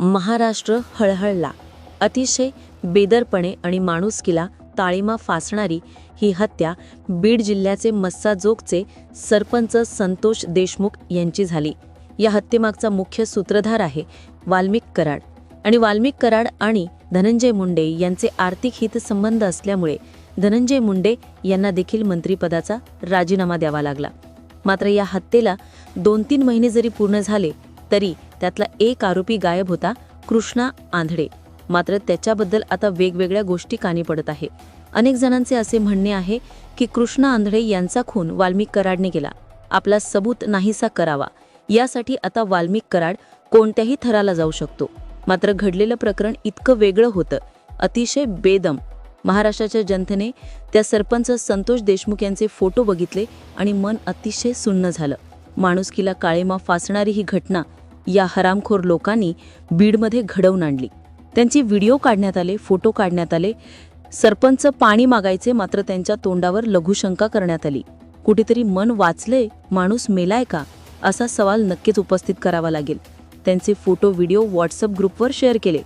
महाराष्ट्र हळहळला. अतिशय बेदरपणे आणि माणुसकीला ताळीमा फासणारी ही हत्या बीड जिल्ह्याचे मस्साजोगचे सरपंच संतोष देशमुख यांची झाली. या हत्येमागचा मुख्य सूत्रधार आहे वाल्मिक कराड. आणि वाल्मिक कराड आणि धनंजय मुंडे यांचे आर्थिक हितसंबंध असल्यामुळे धनंजय मुंडे यांना देखील मंत्रिपदाचा राजीनामा द्यावा लागला. मात्र या हत्येला दोन तीन महिने जरी पूर्ण झाले तरी त्यातला एक आरोपी गायब होता कृष्णा आंधळे. मात्र त्याच्याबद्दल आता वेगवेगळ्या गोष्टी कानी पडत आहे. अनेक जणांचे असे म्हणणे आहे की कृष्णा आंधळे यांचा खून वाल्मिक कराडने केला. आपला सबूत नाहीसा करावा. यासाठी आता वाल्मिक कराड कोणत्याही थराला जाऊ शकतो. मात्र घडलेलं प्रकरण इतकं वेगळं होतं. अतिशय बेदम. महाराष्ट्राच्या जनतेने त्या सरपंच संतोष देशमुख यांचे फोटो बघितले आणि मन अतिशय सुन्न झालं. माणुसकीला काळेमा फासणारी ही घटना या हरामखोर लोकांनी बीडमध्ये घडवून आणली. त्यांचे व्हिडिओ काढण्यात आले फोटो काढण्यात आले. सरपंच पाणी मागायचे मात्र त्यांच्या तोंडावर लघुशंका करण्यात आली. कुठेतरी मन वाचले माणूस मेलाय का? असा सवाल नक्कीच उपस्थित करावा लागेल. त्यांचे फोटो व्हिडिओ व्हॉट्सअप ग्रुपवर शेअर केले.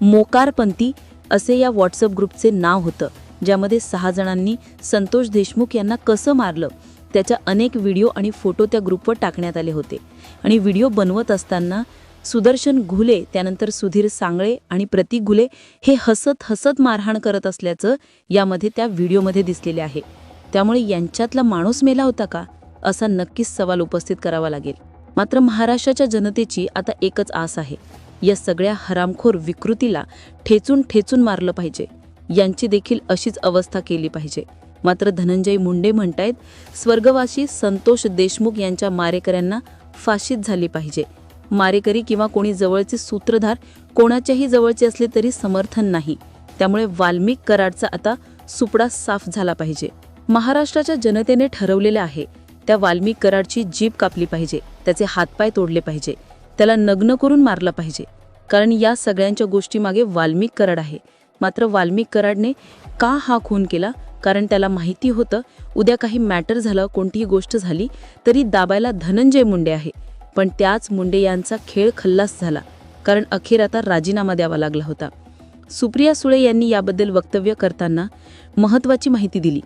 मोकारपंथी असे या व्हॉट्सअप ग्रुपचे नाव होतं ज्यामध्ये सहा जणांनी संतोष देशमुख यांना कसं मारलं? त्याच्या अनेक व्हिडिओ आणि फोटो त्या ग्रुपवर टाकण्यात आले होते. आणि व्हिडिओ बनवत असताना सुदर्शन घुले त्यानंतर सुधीर सांगळे आणि प्रतीक घुले हे हसत हसत मारहाण करत असल्याचं यामध्ये त्या व्हिडिओमध्ये दिसलेले आहे. त्यामुळे यांच्यातला माणूस मेला होता का? असा नक्कीच सवाल उपस्थित करावा लागेल. मात्र महाराष्ट्राच्या जनतेची आता एकच आस आहे. या सगळ्या हरामखोर विकृतीला ठेचून ठेचून मारलं पाहिजे. यांची देखील अशीच अवस्था केली पाहिजे. मात्र धनंजय मुंडे म्हणतायत स्वर्गवासी संतोष देशमुख यांच्या मारेकऱ्यांना फाशीत झाली पाहिजे. मारेकरी किंवा कोणी जवळचे सूत्रधार कोणाच्याही जवळचे असले तरी समर्थन नाही. त्यामुळे वाल्मिक कराडचा आता सुपडा साफ झाला पाहिजे. महाराष्ट्राच्या जनतेने ठरवलेले आहे त्या वाल्मिक कराडची जीभ कापली पाहिजे त्याचे हातपाय तोडले पाहिजे त्याला नग्न करून मारला पाहिजे. कारण या सगळ्यांच्या गोष्टीमागे वाल्मिक कराड आहे. मात्र वाल्मिक कराडने का हा खून केला? कारण त्याला माहिती होतं उद्या काही मॅटर झालं कोणतीही गोष्ट झाली तरी दाबायला धनंजय मुंडे आहे. पण त्याच मुंडे यांचा खेळ खल्लास झाला कारण अखेर आता राजीनामा द्यावा लागला होता. सुप्रिया सुळे यांनी याबद्दल वक्तव्य करताना महत्त्वाची माहिती दिली.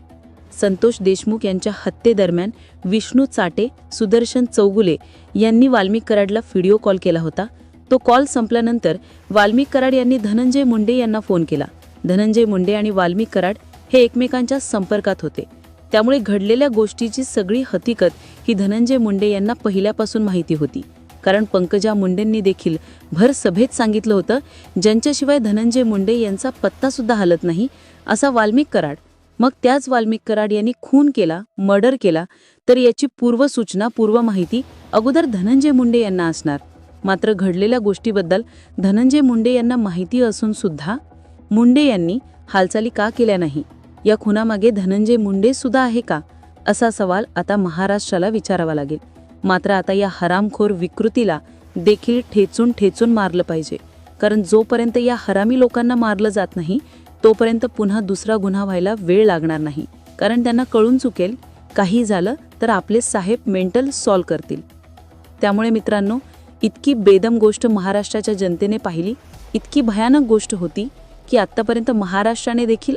संतोष देशमुख यांच्या हत्येदरम्यान विष्णू चाटे सुदर्शन चौगुले यांनी वाल्मिक कराडला व्हिडिओ कॉल केला होता. तो कॉल संपल्यानंतर वाल्मिक कराड यांनी धनंजय मुंडे यांना फोन केला. धनंजय मुंडे आणि वाल्मिक कराड हे एकमेकांच्या संपर्कात होते. त्यामुळे घडलेल्या गोष्टीची सगळी हकीकत ही धनंजय मुंडे यांना पहिल्यापासून माहिती होती. कारण पंकजा मुंडेंनी देखील भर सभेत सांगितलं होतं ज्यांच्याशिवाय धनंजय मुंडे यांचा पत्ता सुद्धा हलत नाही असा वाल्मिक कराड. मग त्याच वाल्मिक कराड यांनी खून केला मर्डर केला तर याची पूर्वसूचना पूर्व माहिती अगोदर धनंजय मुंडे यांना असणार. मात्र घडलेल्या गोष्टीबद्दल धनंजय मुंडे यांना माहिती असून सुद्धा मुंडे यांनी हालचाली का केल्या नाही? या खुनामागे धनंजय मुंडे सुद्धा आहे का? असा सवाल आता महाराष्ट्राला विचारावा लागेल. मात्र आता या हरामखोर विकृतीला देखील ठेचून ठेचून मारलं पाहिजे. कारण जोपर्यंत या हरामी लोकांना मारलं जात नाही तोपर्यंत पुन्हा दुसरा गुन्हा व्हायला वेळ लागणार नाही. कारण त्यांना कळून चुकेल काही झालं तर आपले साहेब मेंटल सॉल्व करतील. त्यामुळे मित्रांनो इतकी बेदम गोष्ट महाराष्ट्राच्या जनतेने पाहिली इतकी भयानक गोष्ट होती की आत्तापर्यंत महाराष्ट्राने देखील